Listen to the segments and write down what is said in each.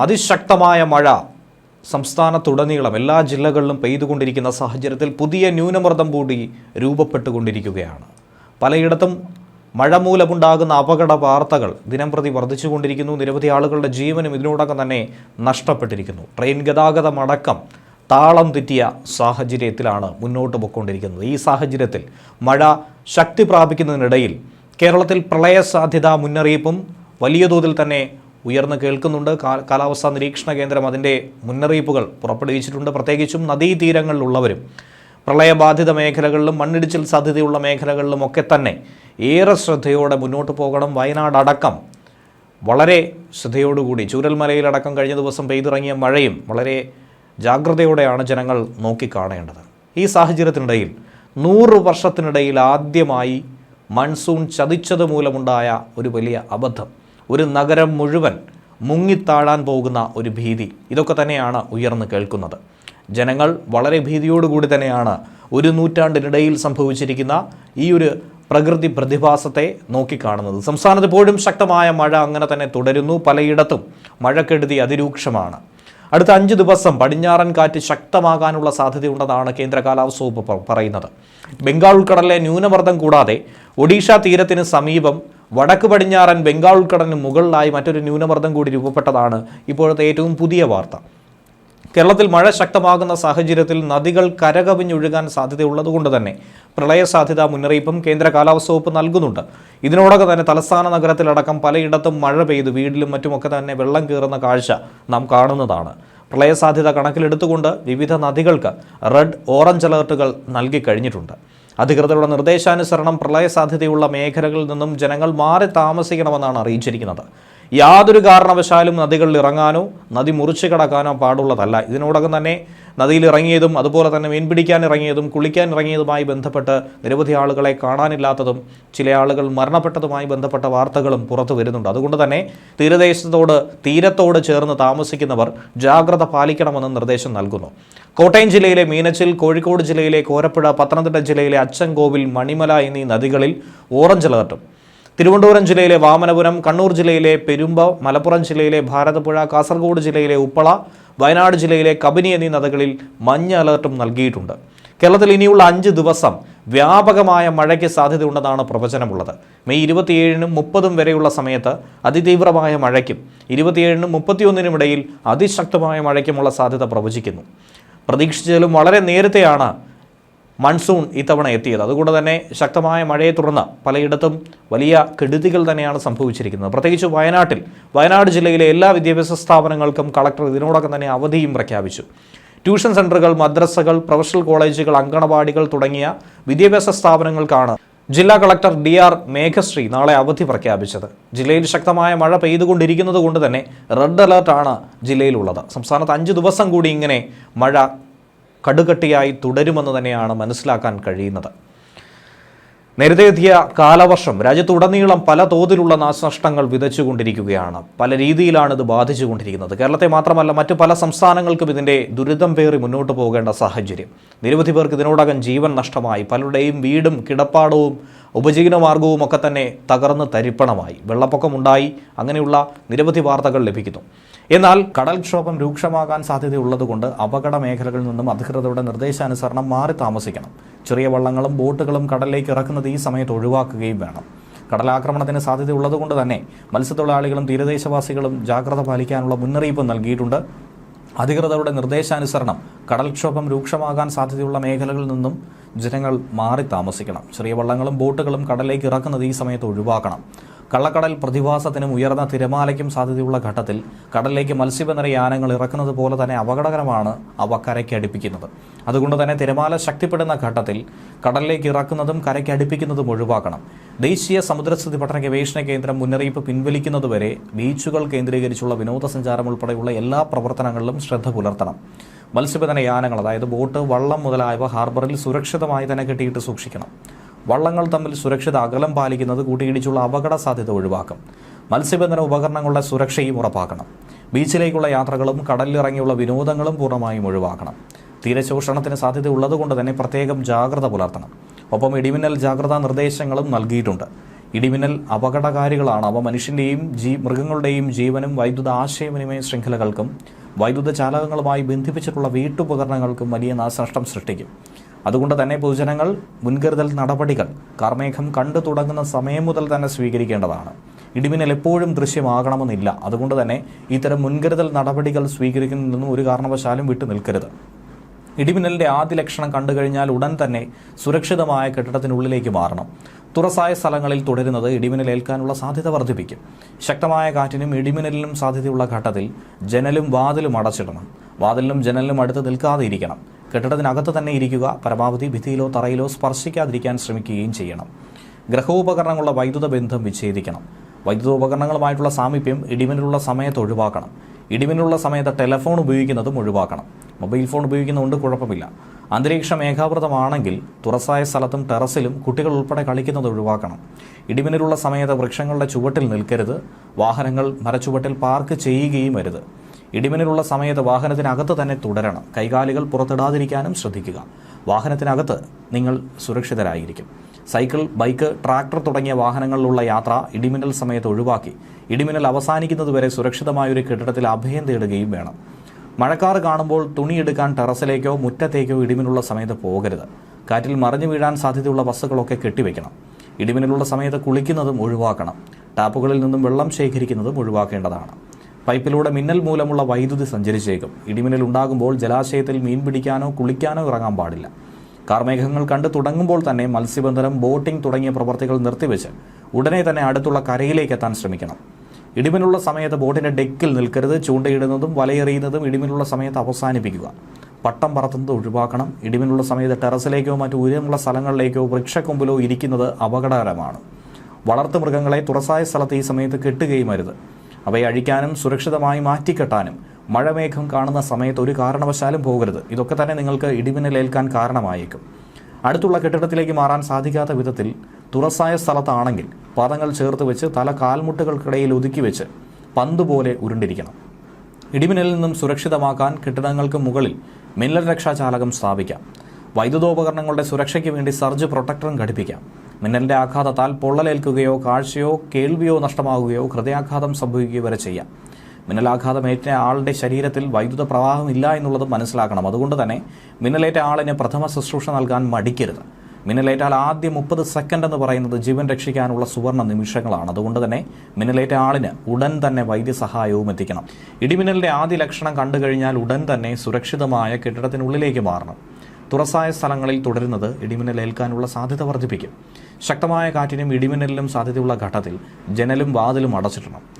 അതിശക്തമായ മഴ സംസ്ഥാനത്തുടനീളം എല്ലാ ജില്ലകളിലും പെയ്തുകൊണ്ടിരിക്കുന്ന സാഹചര്യത്തിൽ പുതിയ ന്യൂനമർദ്ദം കൂടി രൂപപ്പെട്ടുകൊണ്ടിരിക്കുകയാണ്. പലയിടത്തും മഴ മൂലമുണ്ടാകുന്ന അപകട വാർത്തകൾ ദിനംപ്രതി വർദ്ധിച്ചുകൊണ്ടിരിക്കുന്നു. നിരവധി ആളുകളുടെ ജീവനും ഇതിനോടകം തന്നെ നഷ്ടപ്പെട്ടിരിക്കുന്നു. ട്രെയിൻ ഗതാഗതമടക്കം താളം തെറ്റിയ സാഹചര്യത്തിലാണ് മുന്നോട്ട് പോയിക്കൊണ്ടിരിക്കുന്നത്. ഈ സാഹചര്യത്തിൽ മഴ ശക്തി പ്രാപിക്കുന്നതിനിടയിൽ കേരളത്തിൽ പ്രളയ സാധ്യതാ മുന്നറിയിപ്പും വലിയ തോതിൽ തന്നെ ഉയർന്നു കേൾക്കുന്നുണ്ട്. കാലാവസ്ഥാ നിരീക്ഷണ കേന്ദ്രം അതിന്റെ മുന്നറിയിപ്പുകൾ പുറപ്പെടുവിച്ചിട്ടുണ്ട്. പ്രത്യേകിച്ചും നദീതീരങ്ങളിലുള്ളവരും പ്രളയബാധിത മേഖലകളിലും മണ്ണിടിച്ചിൽ സാധ്യതയുള്ള മേഖലകളിലും ഒക്കെ തന്നെ ഏറെ ശ്രദ്ധയോടെ മുന്നോട്ട് പോകണം. വയനാട് അടക്കം വളരെ ശ്രദ്ധയോടുകൂടി ചൂരൽമലയിലടക്കം കഴിഞ്ഞ ദിവസം പെയ്തിറങ്ങിയ മഴയും വളരെ ജാഗ്രതയോടെയാണ് ജനങ്ങൾ നോക്കിക്കാണേണ്ടത്. ഈ സാഹചര്യത്തിനിടയിൽ നൂറ് വർഷത്തിനിടയിൽ ആദ്യമായി മൺസൂൺ ചതിച്ചത് മൂലമുണ്ടായ ഒരു വലിയ അബദ്ധം. ഒരു നഗരം മുഴുവൻ മുങ്ങിത്താഴാൻ പോകുന്ന ഒരു ഭീതി. ഇതൊക്കെ തന്നെയാണ് ഉയർന്നു കേൾക്കുന്നത്. ജനങ്ങൾ വളരെ ഭീതിയോടുകൂടി തന്നെയാണ് ഒരു നൂറ്റാണ്ടിനിടയിൽ സംഭവിച്ചിരിക്കുന്ന ഈ ഒരു പ്രകൃതി പ്രതിഭാസത്തെ നോക്കിക്കാണുന്നത്. സംസ്ഥാനത്ത് ഇപ്പോഴും ശക്തമായ മഴ അങ്ങനെ തന്നെ തുടരുന്നു. പലയിടത്തും മഴക്കെടുതി അതിരൂക്ഷമാണ്. അടുത്ത അഞ്ച് ദിവസം പടിഞ്ഞാറൻ കാറ്റ് ശക്തമാകാനുള്ള സാധ്യതയുണ്ടെന്നാണ് കേന്ദ്ര കാലാവസ്ഥ വകുപ്പ് പറയുന്നത്. ബംഗാൾ ഉൾക്കടലിലെ ന്യൂനമർദ്ദം കൂടാതെ ഒഡീഷ തീരത്തിന് സമീപം വടക്ക് പടിഞ്ഞാറൻ ബംഗാൾ ഉൾക്കടലിന് മുകളിലായി മറ്റൊരു ന്യൂനമർദ്ദം കൂടി രൂപപ്പെട്ടതാണ് ഇപ്പോഴത്തെ ഏറ്റവും പുതിയ വാർത്ത. കേരളത്തിൽ മഴ ശക്തമാകുന്ന സാഹചര്യത്തിൽ നദികൾ കരകവിഞ്ഞൊഴുകാൻ സാധ്യതയുള്ളതുകൊണ്ട് തന്നെ പ്രളയ സാധ്യതാ മുന്നറിയിപ്പും കേന്ദ്ര കാലാവസ്ഥ വകുപ്പ് നൽകുന്നുണ്ട്. ഇതിനോടൊക്കെ തന്നെ തലസ്ഥാന നഗരത്തിലടക്കം പലയിടത്തും മഴ പെയ്ത്. വീട്ടിലും മറ്റുമൊക്കെ തന്നെ വെള്ളം കയറുന്ന കാഴ്ച നാം കാണുന്നതാണ്. പ്രളയ സാധ്യത കണക്കിലെടുത്തുകൊണ്ട് വിവിധ നദികൾക്ക് റെഡ് ഓറഞ്ച് അലേർട്ടുകൾ നൽകി കഴിഞ്ഞിട്ടുണ്ട്. അധികൃതരുടെ നിർദ്ദേശാനുസരണം പ്രളയ സാധ്യതയുള്ള മേഖലകളിൽ നിന്നും ജനങ്ങൾ മാറി താമസിക്കണമെന്നാണ് അറിയിച്ചിരിക്കുന്നത്. യാതൊരു കാരണവശാലും നദികളിൽ ഇറങ്ങാനോ നദി മുറിച്ചു കടക്കാനോ പാടുള്ളതല്ല. ഇതിനോടകം തന്നെ നദിയിൽ ഇറങ്ങിയതും അതുപോലെ തന്നെ മീൻ പിടിക്കാൻ ഇറങ്ങിയതും കുളിക്കാൻ ഇറങ്ങിയതുമായി ബന്ധപ്പെട്ട് നിരവധി ആളുകളെ കാണാനില്ലാത്തതും ചില ആളുകൾ മരണപ്പെട്ടതുമായി ബന്ധപ്പെട്ട വാർത്തകളും പുറത്തു വരുന്നുണ്ട്. അതുകൊണ്ട് തന്നെ തീരദേശത്തോട് തീരത്തോട് ചേർന്ന് താമസിക്കുന്നവർ ജാഗ്രത പാലിക്കണമെന്ന് നിർദ്ദേശം നൽകുന്നു. കോട്ടയം ജില്ലയിലെ മീനച്ചിൽ കോഴിക്കോട് ജില്ലയിലെ കോരപ്പുഴ പത്തനംതിട്ട ജില്ലയിലെ അച്ചൻകോവിൽ മണിമല എന്നീ നദികളിൽ ഓറഞ്ച് അലർട്ടും. തിരുവനന്തപുരം ജില്ലയിലെ വാമനപുരം കണ്ണൂർ ജില്ലയിലെ പെരുമ്പ മലപ്പുറം ജില്ലയിലെ ഭാരതപ്പുഴ കാസർഗോഡ് ജില്ലയിലെ ഉപ്പള വയനാട് ജില്ലയിലെ കബനി എന്നീ നദികളിൽ മഞ്ഞ അലർട്ടും നൽകിയിട്ടുണ്ട്. കേരളത്തിൽ ഇനിയുള്ള അഞ്ച് ദിവസം വ്യാപകമായ മഴയ്ക്ക് സാധ്യതയുണ്ടെന്നാണ് പ്രവചനമുള്ളത്. മെയ് ഇരുപത്തിയേഴിനും മുപ്പതും വരെയുള്ള സമയത്ത് അതിതീവ്രമായ മഴയ്ക്കും ഇരുപത്തിയേഴിനും മുപ്പത്തിയൊന്നിനും ഇടയിൽ അതിശക്തമായ മഴയ്ക്കുമുള്ള സാധ്യത പ്രവചിക്കുന്നു. പ്രതീക്ഷിച്ചതിലും വളരെ നേരത്തെയാണ് മൺസൂൺ ഇത്തവണ എത്തിയത്. അതുകൊണ്ട് തന്നെ ശക്തമായ മഴയെ തുടർന്ന് പലയിടത്തും വലിയ കെടുതികൾ തന്നെയാണ് സംഭവിച്ചിരിക്കുന്നത്. പ്രത്യേകിച്ച് വയനാട്ടിൽ. വയനാട് ജില്ലയിലെ എല്ലാ വിദ്യാഭ്യാസ സ്ഥാപനങ്ങൾക്കും കളക്ടർ ഇതിനോടൊക്കെ തന്നെ അവധിയും പ്രഖ്യാപിച്ചു. ട്യൂഷൻ സെന്ററുകൾ മദ്രസകൾ പ്രൊഫഷണൽ കോളേജുകൾ അങ്കണവാടികൾ തുടങ്ങിയ വിദ്യാഭ്യാസ സ്ഥാപനങ്ങൾക്കാണ് ജില്ലാ കളക്ടർ ഡി ആർ മേഘശ്രീ നാളെ അവധി പ്രഖ്യാപിച്ചത്. ജില്ലയിൽ ശക്തമായ മഴ പെയ്തുകൊണ്ടിരിക്കുന്നത് കൊണ്ട് തന്നെ റെഡ് അലർട്ടാണ് ജില്ലയിലുള്ളത്. സംസ്ഥാനത്ത് അഞ്ച് ദിവസം കൂടി ഇങ്ങനെ മഴ കടുകട്ടിയായി തുടരുമെന്ന് തന്നെയാണ് മനസ്സിലാക്കാൻ കഴിയുന്നത്. നേരത്തെ എത്തിയ കാലവർഷം രാജ്യത്തുടനീളം പല തോതിലുള്ള നാശനഷ്ടങ്ങൾ വിതച്ചുകൊണ്ടിരിക്കുകയാണ്. പല രീതിയിലാണ് ഇത് ബാധിച്ചുകൊണ്ടിരിക്കുന്നത്. കേരളത്തെ മാത്രമല്ല മറ്റു പല സംസ്ഥാനങ്ങൾക്കും ഇതിന്റെ ദുരിതം പേറി മുന്നോട്ട് പോകേണ്ട സാഹചര്യം. നിരവധി പേർക്ക് ഇതിനോടകം ജീവൻ നഷ്ടമായി. പലരുടെയും വീടും കിടപ്പാടവും ഉപജീവനമാർഗവും ഒക്കെ തന്നെ തകർന്ന് തരിപ്പണമായി. വെള്ളപ്പൊക്കമുണ്ടായി. അങ്ങനെയുള്ള നിരവധി വാർത്തകൾ ലഭിക്കുന്നു. എന്നാൽ കടൽക്ഷോഭം രൂക്ഷമാകാൻ സാധ്യതയുള്ളതുകൊണ്ട് അപകട മേഖലകളിൽ നിന്നും അധികൃതരുടെ നിർദ്ദേശാനുസരണം മാറി താമസിക്കണം. ചെറിയ വള്ളങ്ങളും ബോട്ടുകളും കടലിലേക്ക് ഇറക്കുന്നത് ഈ സമയത്ത് ഒഴിവാക്കുകയും വേണം. കടലാക്രമണത്തിന് സാധ്യതയുള്ളതുകൊണ്ട് തന്നെ മത്സ്യത്തൊഴിലാളികളും തീരദേശവാസികളും ജാഗ്രത പാലിക്കാനുള്ള മുന്നറിയിപ്പ് നൽകിയിട്ടുണ്ട്. അധികൃതരുടെ നിർദ്ദേശാനുസരണം കടൽക്ഷോഭം രൂക്ഷമാകാൻ സാധ്യതയുള്ള മേഖലകളിൽ നിന്നും ജനങ്ങൾ മാറി താമസിക്കണം. ചെറിയ വള്ളങ്ങളും ബോട്ടുകളും കടലിലേക്ക് ഇറക്കുന്നത് ഈ സമയത്ത് ഒഴിവാക്കണം. കള്ളക്കടൽ പ്രതിഭാസത്തിനും ഉയർന്ന തിരമാലയ്ക്കും സാധ്യതയുള്ള ഘട്ടത്തിൽ കടലിലേക്ക് മത്സ്യബന്ധന യാനങ്ങൾ ഇറക്കുന്നത് പോലെ തന്നെ അപകടകരമാണ് അവ കരയ്ക്ക് അടുപ്പിക്കുന്നത്. അതുകൊണ്ട് തന്നെ തിരമാല ശക്തിപ്പെടുന്ന ഘട്ടത്തിൽ കടലിലേക്ക് ഇറക്കുന്നതും കരയ്ക്ക് അടുപ്പിക്കുന്നതും ഒഴിവാക്കണം. ദേശീയ സമുദ്രസ്ഥിതി പഠന ഗവേഷണ കേന്ദ്രം മുന്നറിയിപ്പ് പിൻവലിക്കുന്നതുവരെ ബീച്ചുകൾ കേന്ദ്രീകരിച്ചുള്ള വിനോദസഞ്ചാരം ഉൾപ്പെടെയുള്ള എല്ലാ പ്രവർത്തനങ്ങളിലും ശ്രദ്ധ പുലർത്തണം. മത്സ്യബന്ധന യാനങ്ങൾ അതായത് ബോട്ട് വള്ളം മുതലായവ ഹാർബറിൽ സുരക്ഷിതമായി തന്നെ കെട്ടിയിട്ട് സൂക്ഷിക്കണം. വള്ളങ്ങൾ തമ്മിൽ സുരക്ഷിത അകലം പാലിക്കുന്നത് കൂട്ടിയിടിച്ചുള്ള അപകട സാധ്യത ഒഴിവാക്കും. മത്സ്യബന്ധന ഉപകരണങ്ങളുടെ സുരക്ഷയും ഉറപ്പാക്കണം. ബീച്ചിലേക്കുള്ള യാത്രകളും കടലിലിറങ്ങിയുള്ള വിനോദങ്ങളും പൂർണമായും ഒഴിവാക്കണം. തീരശോഷണത്തിന് സാധ്യത ഉള്ളതുകൊണ്ട് തന്നെ പ്രത്യേകം ജാഗ്രത പുലർത്തണം. ഒപ്പം ഇടിമിന്നൽ ജാഗ്രതാ നിർദ്ദേശങ്ങളും നൽകിയിട്ടുണ്ട്. ഇടിമിന്നൽ അപകടകാരികളാണ്. അവ മനുഷ്യന്റെയും ജീ മൃഗങ്ങളുടെയും ജീവനും വൈദ്യുത ആശയവിനിമയ ശൃംഖലകൾക്കും വൈദ്യുത ചാലകങ്ങളുമായി ബന്ധിപ്പിച്ചിട്ടുള്ള വീട്ടുപകരണങ്ങൾക്കും വലിയ നാശനഷ്ടം സൃഷ്ടിക്കും. അതുകൊണ്ട് തന്നെ പൊതുജനങ്ങൾ മുൻകരുതൽ നടപടികൾ കാർമേഘം കണ്ടു തുടങ്ങുന്ന സമയം മുതൽ തന്നെ സ്വീകരിക്കേണ്ടതാണ്. ഇടിമിന്നൽ എപ്പോഴും ദൃശ്യമാകണമെന്നില്ല. അതുകൊണ്ട് തന്നെ ഇത്തരം മുൻകരുതൽ നടപടികൾ സ്വീകരിക്കുന്നതിൽ ഒരു കാരണവശാലും വിട്ടു നിൽക്കരുത്. ഇടിമിന്നലിന്റെ ആദ്യ ലക്ഷണം കണ്ടു കഴിഞ്ഞാൽ ഉടൻ തന്നെ സുരക്ഷിതമായ കെട്ടിടത്തിനുള്ളിലേക്ക് മാറണം. തുറസായ സ്ഥലങ്ങളിൽ തുടരുന്നത് ഇടിമിന്നൽ ഏൽക്കാനുള്ള സാധ്യത വർദ്ധിപ്പിക്കും. ശക്തമായ കാറ്റിനും ഇടിമിന്നലിനും സാധ്യതയുള്ള ഘട്ടത്തിൽ ജനലും വാതിലും അടച്ചിടണം. വാതിലിനും ജനലിനും അടുത്ത് നിൽക്കാതെ ഇരിക്കണം. കെട്ടിടത്തിനകത്ത് തന്നെ ഇരിക്കുക പരമാവധി ഭിത്തിയിലോ തറയിലോ സ്പർശിക്കാതിരിക്കാൻ ശ്രമിക്കുകയും ചെയ്യണം. ഗ്രഹോപകരണങ്ങളുടെ വൈദ്യുത ബന്ധം വിച്ഛേദിക്കണം. വൈദ്യുത ഉപകരണങ്ങളുമായിട്ടുള്ള സാമീപ്യം ഇടിമിന്നലുള്ള സമയത്ത് ഒഴിവാക്കണം. ഇടിമിന്നലുള്ള സമയത്ത് ടെലഫോൺ ഉപയോഗിക്കുന്നതും ഒഴിവാക്കണം മൊബൈൽ ഫോൺ ഉപയോഗിക്കുന്നതുകൊണ്ട് കുഴപ്പമില്ല. അന്തരീക്ഷം ഏകാവൃതമാണെങ്കിൽ തുറസായ സ്ഥലത്തും ടെറസിലും കുട്ടികൾ ഉൾപ്പെടെ കളിക്കുന്നത് ഒഴിവാക്കണം. ഇടിമിന്നലുള്ള സമയത്ത് വൃക്ഷങ്ങളുടെ ചുവട്ടിൽ നിൽക്കരുത്. വാഹനങ്ങൾ മരച്ചുവട്ടിൽ പാർക്ക് ചെയ്യുകയും വരുത് ഇടിമിന്നലുള്ള സമയത്ത് വാഹനത്തിനകത്ത് തന്നെ തുടരണം. കൈകാലുകൾ പുറത്തിടാതിരിക്കാനും ശ്രദ്ധിക്കുക. വാഹനത്തിനകത്ത് നിങ്ങൾ സുരക്ഷിതരായിരിക്കും. സൈക്കിൾ ബൈക്ക് ട്രാക്ടർ തുടങ്ങിയ വാഹനങ്ങളിലുള്ള യാത്ര ഇടിമിന്നൽ സമയത്ത് ഒഴിവാക്കി. ഇടിമിന്നൽ അവസാനിക്കുന്നതുവരെ സുരക്ഷിതമായൊരു കെട്ടിടത്തിൽ അഭയം തേടുകയും വേണം. മഴക്കാർ കാണുമ്പോൾ തുണിയെടുക്കാൻ ടെറസിലേക്കോ മുറ്റത്തേക്കോ ഇടിമിനുള്ള സമയത്ത് പോകരുത്. കാറ്റിൽ മറിഞ്ഞു വീഴാൻ സാധ്യതയുള്ള വസ്തുക്കളൊക്കെ കെട്ടിവെക്കണം. ഇടിമിന്നലുള്ള സമയത്ത് കുളിക്കുന്നതും ഒഴിവാക്കണം. ടാപ്പുകളിൽ നിന്നും വെള്ളം ശേഖരിക്കുന്നതും ഒഴിവാക്കേണ്ടതാണ്. പൈപ്പിലൂടെ മിന്നൽ മൂലമുള്ള വൈദ്യുതി സഞ്ചരിച്ചേക്കും. ഇടിമിന്നൽ ഉണ്ടാകുമ്പോൾ ജലാശയത്തിൽ മീൻ പിടിക്കാനോ കുളിക്കാനോ ഇറങ്ങാൻ പാടില്ല. കാർമേഘങ്ങൾ കണ്ടു തുടങ്ങുമ്പോൾ തന്നെ മത്സ്യബന്ധനം ബോട്ടിംഗ് തുടങ്ങിയ പ്രവർത്തികൾ നിർത്തിവെച്ച് ഉടനെ തന്നെ അടുത്തുള്ള കരയിലേക്ക് എത്താൻ ശ്രമിക്കണം. ഇടിമിനുള്ള സമയത്ത് ബോട്ടിന്റെ ഡെക്കിൽ നിൽക്കരുത് ചൂണ്ടയിടുന്നതും വലയെറിയുന്നതും ഇടിമിനുള്ള സമയത്ത് അവസാനിപ്പിക്കുക. പട്ടം പറത്തുന്നത് ഒഴിവാക്കണം. ഇടിമിനുള്ള സമയത്ത് ടെറസിലേക്കോ മറ്റു ഉയരമുള്ള സ്ഥലങ്ങളിലേക്കോ വൃക്ഷക്കൊമ്പിലോ ഇരിക്കുന്നത് അപകടകരമാണ്. വളർത്തു മൃഗങ്ങളെ തുറസായ സ്ഥലത്ത് ഈ സമയത്ത് കെട്ടുകയും അരുത്. അവയെ അഴിക്കാനും സുരക്ഷിതമായി മാറ്റിക്കെട്ടാനും മഴമേഘം കാണുന്ന സമയത്ത് ഒരു കാരണവശാലും പോകരുത്. ഇതൊക്കെ തന്നെ നിങ്ങൾക്ക് ഇടിമിന്നലേൽക്കാൻ കാരണമായേക്കും. അടുത്തുള്ള കെട്ടിടത്തിലേക്ക് മാറാൻ സാധിക്കാത്ത വിധത്തിൽ തുറസായ സ്ഥലത്താണെങ്കിൽ പാദങ്ങൾ ചേർത്ത് വെച്ച് തല കാൽമുട്ടുകൾക്കിടയിൽ ഒതുക്കി വെച്ച് പന്ത് പോലെ ഉരുണ്ടിരിക്കണം. ഇടിമിന്നലിൽ നിന്നും സുരക്ഷിതമാക്കാൻ കെട്ടിടങ്ങൾക്ക് മുകളിൽ മിന്നൽ രക്ഷാചാലകം സ്ഥാപിക്കാം. വൈദ്യുതോപകരണങ്ങളുടെ സുരക്ഷയ്ക്ക് വേണ്ടി സർജ് പ്രൊട്ടക്ടറും ഘടിപ്പിക്കാം. മിന്നലിന്റെ ആഘാതത്താൽ പൊള്ളലേൽക്കുകയോ കാഴ്ചയോ കേൾവിയോ നഷ്ടമാകുകയോ ഹൃദയാഘാതം സംഭവിക്കുകയോ വരെ ചെയ്യാം. മിന്നലാഘാതമേറ്റ ആളുടെ ശരീരത്തിൽ വൈദ്യുത പ്രവാഹം ഇല്ല എന്നുള്ളത് മനസ്സിലാക്കണം. അതുകൊണ്ട് തന്നെ മിന്നലേറ്റ ആളിന് പ്രഥമ ശുശ്രൂഷ നൽകാൻ മടിക്കരുത്. മിന്നലേറ്റാൽ ആദ്യ മുപ്പത് സെക്കൻഡ് എന്ന് പറയുന്നത് ജീവൻ രക്ഷിക്കാനുള്ള സുവർണ നിമിഷങ്ങളാണ്. അതുകൊണ്ട് തന്നെ മിന്നലേറ്റ ആളിന് ഉടൻ തന്നെ വൈദ്യസഹായവും എത്തിക്കണം. ഇടിമിന്നലിന്റെ ആദ്യ ലക്ഷണം കണ്ടു കഴിഞ്ഞാൽ ഉടൻ തന്നെ സുരക്ഷിതമായ കെട്ടിടത്തിനുള്ളിലേക്ക് മാറണം. തുറസായ സ്ഥലങ്ങളിൽ തുടരുന്നത് ഇടിമിന്നൽ ഏൽക്കാനുള്ള സാധ്യത വർദ്ധിപ്പിക്കും. ശക്തമായ കാറ്റിനും ഇടിമിന്നലിനും സാധ്യതയുള്ള ഘട്ടത്തിൽ ജനലും വാതിലും അടച്ചിടണം.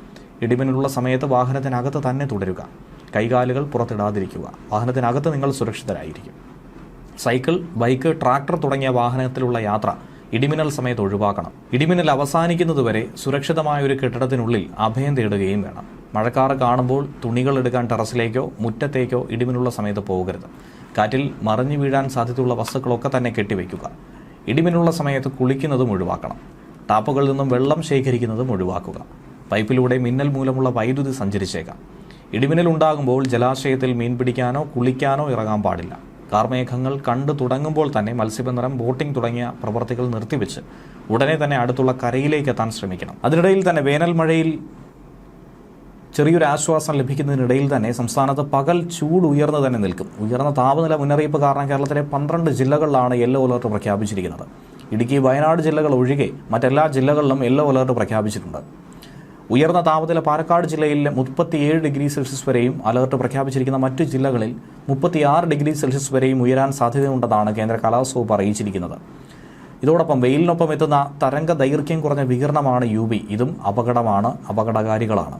ഇടിമിന്നലുള്ള സമയത്ത് വാഹനത്തിനകത്ത് തന്നെ തുടരുക. കൈകാലുകൾ പുറത്തിടാതിരിക്കുക. വാഹനത്തിനകത്ത് നിങ്ങൾ സുരക്ഷിതരായിരിക്കും. സൈക്കിൾ ബൈക്ക് ട്രാക്ടർ തുടങ്ങിയ വാഹനത്തിലുള്ള യാത്ര ഇടിമിന്നൽ സമയത്ത് ഒഴിവാക്കണം. ഇടിമിന്നൽ അവസാനിക്കുന്നതുവരെ സുരക്ഷിതമായ ഒരു കെട്ടിടത്തിനുള്ളിൽ അഭയം തേടുകയും വേണം. മഴക്കാറ് കാണുമ്പോൾ തുണികൾ എടുക്കാൻ ടെറസിലേക്കോ മുറ്റത്തേക്കോ ഇടിമിന്നുള്ള സമയത്ത് പോകരുത്. കാറ്റിൽ മറിഞ്ഞു വീഴാൻ സാധ്യതയുള്ള വസ്തുക്കളൊക്കെ തന്നെ കെട്ടിവെക്കുക ഇടിമിന്നുള്ള സമയത്ത് കുളിക്കുന്നതും ഒഴിവാക്കണം. ടാപ്പുകളിൽ നിന്നും വെള്ളം ശേഖരിക്കുന്നതും ഒഴിവാക്കുക. പൈപ്പിലൂടെ മിന്നൽ മൂലമുള്ള വൈദ്യുതി സഞ്ചരിച്ചേക്കാം. ഇടിമിന്നൽ ഉണ്ടാകുമ്പോൾ ജലാശയത്തിൽ മീൻ പിടിക്കാനോ കുളിക്കാനോ ഇറങ്ങാൻ പാടില്ല. കാർമേഘങ്ങൾ കണ്ടു തുടങ്ങുമ്പോൾ തന്നെ മത്സ്യബന്ധനം ബോട്ടിംഗ് തുടങ്ങിയ പ്രവർത്തികൾ നിർത്തിവെച്ച് ഉടനെ തന്നെ അടുത്തുള്ള കരയിലേക്ക് എത്താൻ ശ്രമിക്കണം. അതിനിടയിൽ തന്നെ വേനൽ മഴയിൽ ചെറിയൊരു ആശ്വാസം ലഭിക്കുന്നതിനിടയിൽ തന്നെ സംസ്ഥാനത്ത് പകൽ ചൂട് ഉയർന്നു തന്നെ നിൽക്കും. ഉയർന്ന താപനില മുന്നറിയിപ്പ് കാരണം കേരളത്തിലെ പന്ത്രണ്ട് ജില്ലകളിലാണ് യെല്ലോ അലർട്ട് പ്രഖ്യാപിച്ചിരിക്കുന്നത്. ഇടുക്കി വയനാട് ജില്ലകൾ ഒഴികെ മറ്റെല്ലാ ജില്ലകളിലും യെല്ലോ അലർട്ട് പ്രഖ്യാപിച്ചിട്ടുണ്ട്. ഉയർന്ന താപനില പാലക്കാട് ജില്ലയിൽ മുപ്പത്തിയേഴ് ഡിഗ്രി സെൽഷ്യസ് വരെയും അലർട്ട് പ്രഖ്യാപിച്ചിരിക്കുന്ന മറ്റു ജില്ലകളിൽ മുപ്പത്തിയാറ് ഡിഗ്രി സെൽഷ്യസ് വരെയും ഉയരാൻ സാധ്യതയുണ്ടെന്നാണ് കേന്ദ്ര കാലാവസ്ഥ വകുപ്പ് അറിയിച്ചിരിക്കുന്നത്. ഇതോടൊപ്പം വെയിലിനൊപ്പം എത്തുന്ന തരംഗ ദൈർഘ്യം കുറഞ്ഞ വികിരണമാണ് യു ഇതും അപകടമാണ് അപകടകാരികളാണ്.